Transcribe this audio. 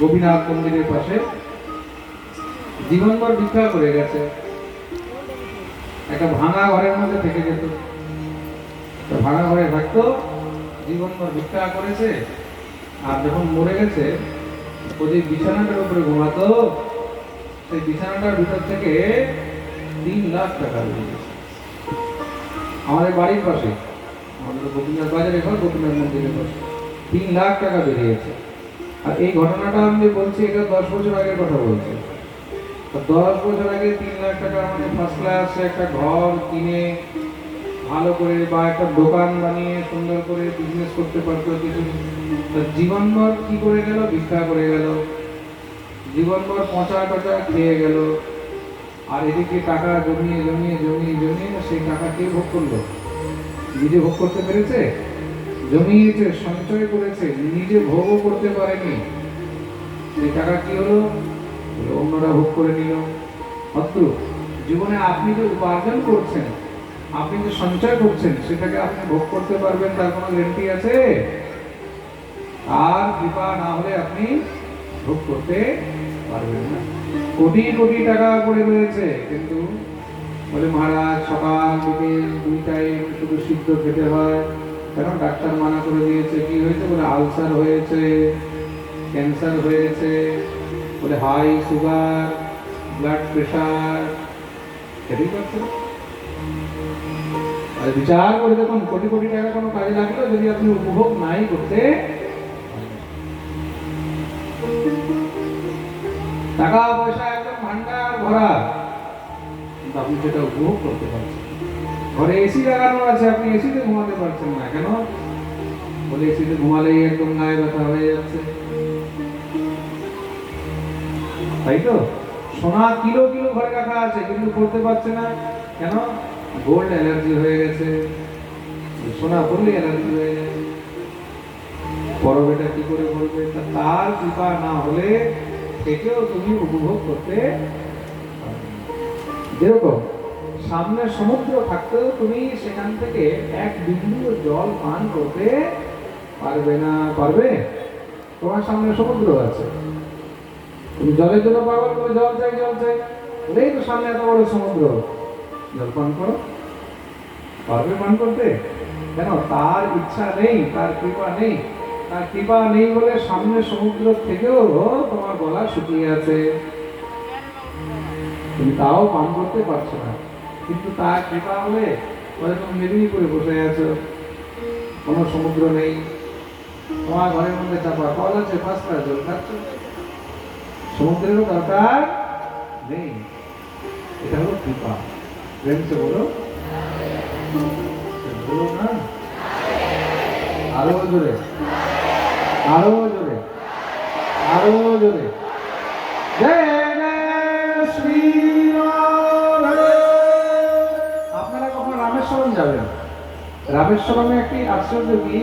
গোপীনাথ মন্দিরের পাশে। জীবনভর ভিক্ষা করে গেছে। একটা ভাঙা ঘরের মধ্যে থেকে যেত। ভাঙা ঘরে থাকতো, জীবনভর ভিক্ষা করেছে। আর যখন মরে গেছে, ও যে বিছানাটার উপরে ঘুমাতো, সেই বিছানাটার ভিতর থেকে তিন লাখ টাকা আমাদের বাড়ির পাশে, আমাদের গোপীনাথ বাজারে ঘর, গোপীনাথ মন্দিরের পাশে, তিন লাখ টাকা বেরিয়েছে আর এই ঘটনাটা আমি বলছি, এটা দশ বছর আগের কথা বলছি। দশ বছর আগে তিন লাখ টাকা আমাদের ফার্স্ট ক্লাস একটা ঘর কিনে ভালো করে বা একটা দোকান বানিয়ে সুন্দর করে বিজনেস করতে পারতো কিছু। জীবনভর কি করে গেল? ভিক্ষা করে গেল। জীবনভর পচা টচা খেয়ে গেল। আর এদিকে টাকা জমিয়ে জমিয়ে জমিয়ে জমিয়ে সেই টাকা কে ভোগ করল? নিজে ভোগ করতে পেরেছে? জমিয়েছে, সঞ্চয় করেছে, নিজে ভোগও করতে পারেনি। সেই টাকা কি হলো? অন্যরা ভোগ করে নিল। অত্র জীবনে আপনি যে উপার্জন করছেন, আপনি যে সঞ্চয় করছেন, সেটাকে আপনি ভোগ করতে পারবেন, তার কোনো গ্যারান্টি আছে? আর কৃপা না হলে আপনি ভোগ করতে পারবেন না। কোটি কোটি টাকা পড়ে রয়েছে কিন্তু বলে, মহারাজ, সকাল বিকেল দুই টাইম শুধু সিদ্ধ খেতে হয়। কেন ডাক্তার মানা করে দিয়েছে, কি হয়েছে? বলে আলসার হয়েছে, ক্যান্সার হয়েছে, বলে হাই সুগার, ব্লাড প্রেশার খেতেই পারছে আর বিচার করে দেখুন, কোটি কোটি টাকা কোনো কাজে লাগল যদি আপনি উপভোগ নাই করতে? টাকা পয়সা একদম ভান্ডার ভরা। কিন্তু আপনি সেটা উপভোগ করতে পারছেন। ঘরে এসি লাগানো আছে আপনি এসিতে ঘুমাতে পারছেন না কেন বলে এসিতে ঘুমালেই একদম গায়ে ব্যথা হয়ে যাচ্ছে তাই তো সোনা কিলো কিলো ঘরে রাখা আছে কিন্তু করতে পারছে না কেন গোল্ড অ্যালার্জি হয়ে গেছে সোনা পড়লে অ্যালার্জি হয়ে যায় পরবেটা কি করে বলবে তার কৃপা না হলে সেটাও তুমি উপভোগ করতে যেরকম সামনে সমুদ্র থাকতেও তুমি সেখান থেকে এক বিন্দু জল পান করতে পারবে না, পারবে? তোমার সামনে সমুদ্র আছে। তুমি জলের জন্য পাগল করে জল চাই জল চাই। বলেই তো সামনে এত বড় সমুদ্র। জল পান করো। পারবে পান করতে? কেন? তার ইচ্ছা নেই, তার কৃপা নেই। তার কৃপা নেই বলে সামনে সমুদ্র থেকেও তোমার গলা শুকিয়ে আছে। তুমি তাও পান করতে পারছ না। কিন্তু তার কৃপা হলে বলে তুমি মেদিনীপুরে বসে আছো। কোনো সমুদ্র নেই। তোমার ঘরের মধ্যে চাপা কল আছে পাঁচটা জল খাচ্ছ সমুদ্রেরও দরকার নেই। এটা হলো কৃপা প্রেম সে বলো? বলো না? আরও জোরে। আরও কখন রামেশ্বরম একটি আশ্চর্য কি